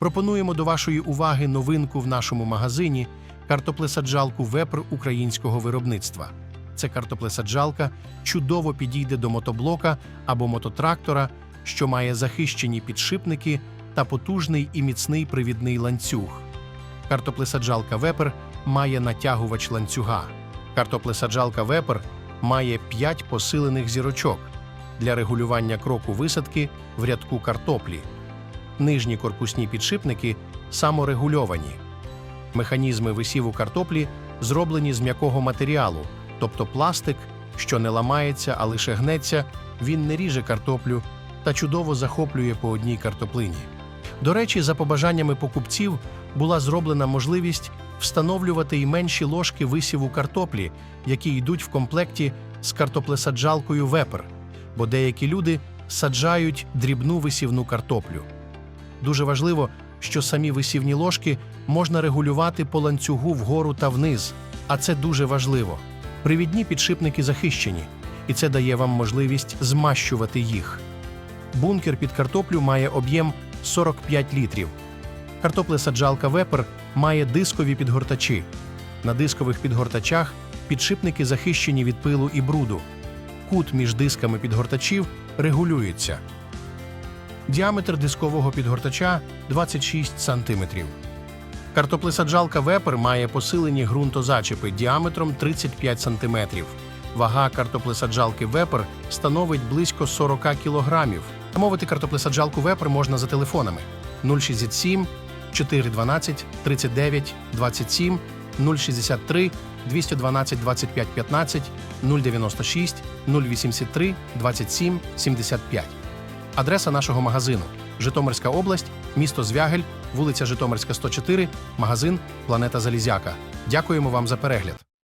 Пропонуємо до вашої уваги новинку в нашому магазині картоплесаджалку вепр українського виробництва. Це картоплесаджалка чудово підійде до мотоблока або мототрактора, що має захищені підшипники та потужний і міцний привідний ланцюг. Картоплесаджалка вепер має натягувач ланцюга. Картоплесаджалка вепер має 5 посилених зірочок для регулювання кроку висадки в рядку картоплі. Нижні корпусні підшипники саморегульовані. Механізми висіву картоплі зроблені з м'якого матеріалу, тобто пластик, що не ламається, а лише гнеться, він не ріже картоплю та чудово захоплює по одній картоплині. До речі, за побажаннями покупців була зроблена можливість встановлювати й менші ложки висіву картоплі, які йдуть в комплекті з картоплесаджалкою вепер, бо деякі люди саджають дрібну висівну картоплю. Дуже важливо, що самі висівні ложки можна регулювати по ланцюгу вгору та вниз, а це дуже важливо. Привідні підшипники захищені, і це дає вам можливість змащувати їх. Бункер під картоплю має об'єм 45 літрів. Картоплесаджалка вепер має дискові підгортачі. На дискових підгортачах підшипники захищені від пилу і бруду. Кут між дисками підгортачів регулюється. Діаметр дискового підгортача 26 см. Картоплесаджалка вепер має посилені ґрунтозачіпи діаметром 35 см. Вага картоплесаджалки вепер становить близько 40 кг. Замовити картоплесаджалку вепер можна за телефонами 067 412 39 27 063 212 25 15 096 083 27 75. Адреса нашого магазину Житомирська область, місто Звягель, вулиця Житомирська, 104, магазин Планета Залізяка. Дякуємо вам за перегляд.